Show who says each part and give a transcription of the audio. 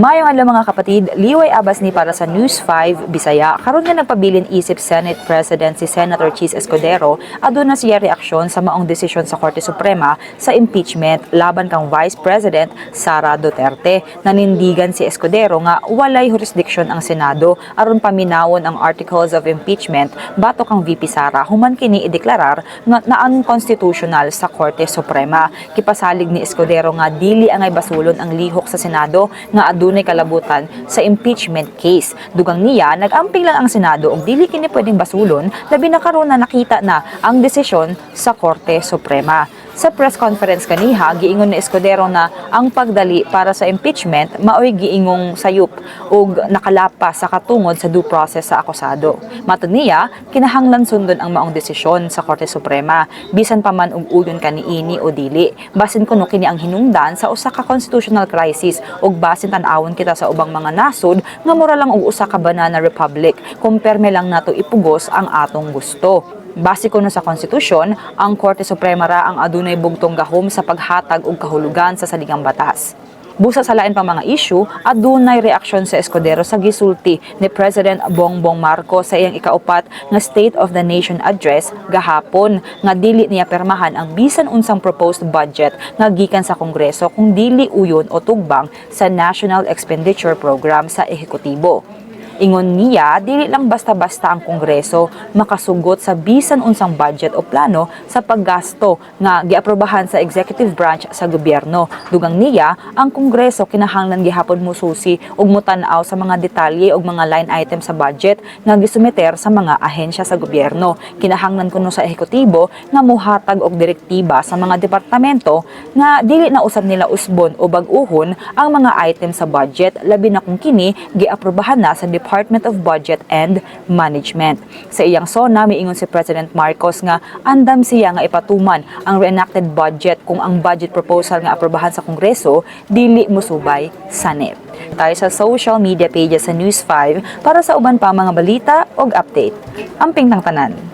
Speaker 1: Mayong alam mga kapatid, Liway Abbas ni para sa News 5 Bisaya. Karon nga nagpabilin isip Senate President si Senator Cheese Escudero aduna na siya reaksyon sa maong desisyon sa Korte Suprema sa impeachment laban kang Vice President Sara Duterte. Nanindigan si Escudero nga walay jurisdiction ang Senado aron paminawon ang articles of impeachment bato kang VP Sara human kini ideklarar nga na unconstitutional sa Korte Suprema. Kipasalig ni Escudero nga dili angay basulon ang lihok sa Senado nga adunay kalabutan sa impeachment case. Dugang niya, nag-amping lang ang Senado og dili kini pwedeng basulon labi na karon na nakita na ang desisyon sa Korte Suprema. Sa press conference kaniha, giingon ni Escudero na ang pagdali para sa impeachment maoy giingong sayop ug nakalapa sa katungod sa due process sa akusado. Matod niya, kinahanglan sundon ang maong desisyon sa Korte Suprema bisan pa man og uyon kaniini o dili. Basin kuno kini ang hinungdan sa usa ka constitutional crisis ug basin tan-awon kita sa ubang mga nasod nga mura lang og usa ka banana republic kung perme lang nato ipugos ang atong gusto. Base kuno sa konstitusyon, ang Korte Suprema ra ang adunay bugtong gahom sa paghatag og kahulugan sa saligang batas. Busa sa lain pang mga issue, adunay reaksyon sa Escudero sa gisulti ni President Bongbong Marcos sa iyang ikaupat nga State of the Nation address gahapon nga dili niya permahan ang bisan unsang proposed budget nga gikan sa Kongreso kung dili uyon o tugbang sa National Expenditure Program sa ehekutibo. Ingon niya, dili lang basta-basta ang Kongreso makasugot sa bisan unsang budget o plano sa paggasto nga giaprobahan sa executive branch sa gobyerno. Dugang niya, ang Kongreso kinahanglan gihapon mususi ug mutan-aw sa mga detalye ug mga line item sa budget nga gisumeter sa mga ahensya sa gobyerno. Kinahanglan kuno sa ehekutibo nga muhatag og direktiba sa mga departamento nga dili na usab nila usbon o bag-uhon ang mga item sa budget labi na kung kini giaprobahan na sa Department of Budget and Management. Sa iyang sona, miingon si President Marcos nga andam siya nga ipatuman ang reenacted budget kung ang budget proposal nga aprobahan sa Kongreso dili musubay sa NEP. Tayo sa social media pages sa News 5 para sa uban pa mga balita ug update. Amping tang tanan.